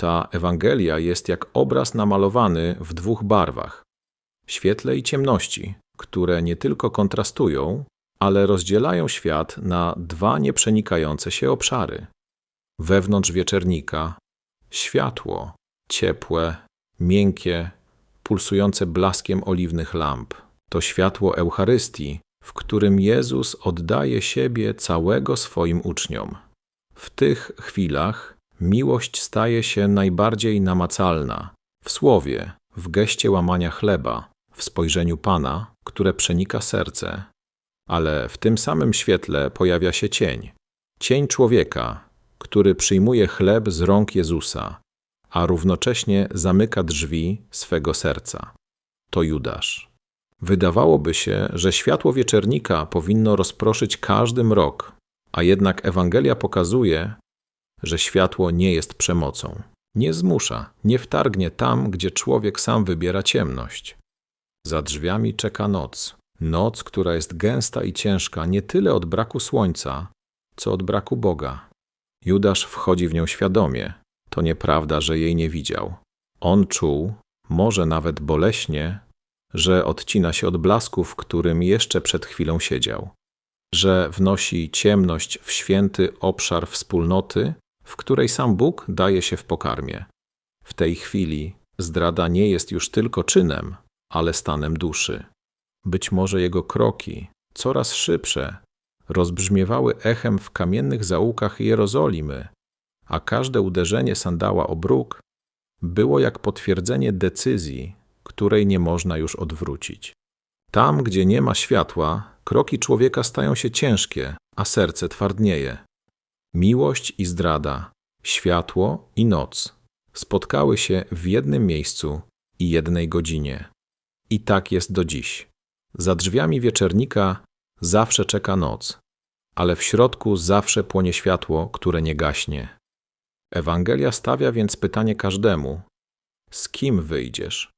Ta Ewangelia jest jak obraz namalowany w dwóch barwach świetle i ciemności, które nie tylko kontrastują, ale rozdzielają świat na dwa nieprzenikające się obszary. Wewnątrz wieczernika światło, ciepłe, miękkie, pulsujące blaskiem oliwnych lamp. To światło Eucharystii, w którym Jezus oddaje siebie całego swoim uczniom. W tych chwilach miłość staje się najbardziej namacalna w słowie, w geście łamania chleba, w spojrzeniu Pana, które przenika serce, ale w tym samym świetle pojawia się cień cień człowieka, który przyjmuje chleb z rąk Jezusa, a równocześnie zamyka drzwi swego serca. To Judasz. Wydawałoby się, że światło wieczernika powinno rozproszyć każdy mrok, a jednak Ewangelia pokazuje, że światło nie jest przemocą. Nie zmusza, nie wtargnie tam, gdzie człowiek sam wybiera ciemność. Za drzwiami czeka noc. Noc, która jest gęsta i ciężka nie tyle od braku słońca, co od braku Boga. Judasz wchodzi w nią świadomie. To nieprawda, że jej nie widział. On czuł, może nawet boleśnie, że odcina się od blasku, w którym jeszcze przed chwilą siedział, że wnosi ciemność w święty obszar wspólnoty, w której sam Bóg daje się w pokarmie. W tej chwili zdrada nie jest już tylko czynem, ale stanem duszy. Być może jego kroki, coraz szybsze, rozbrzmiewały echem w kamiennych zaułkach Jerozolimy, a każde uderzenie sandała o bruk było jak potwierdzenie decyzji, której nie można już odwrócić. Tam, gdzie nie ma światła, kroki człowieka stają się ciężkie, a serce twardnieje. Miłość i zdrada, światło i noc spotkały się w jednym miejscu i jednej godzinie. I tak jest do dziś. Za drzwiami wieczernika zawsze czeka noc, ale w środku zawsze płonie światło, które nie gaśnie. Ewangelia stawia więc pytanie każdemu: z kim wyjdziesz?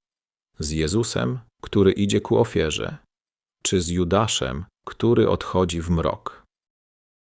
Z Jezusem, który idzie ku ofierze, czy z Judaszem, który odchodzi w mrok?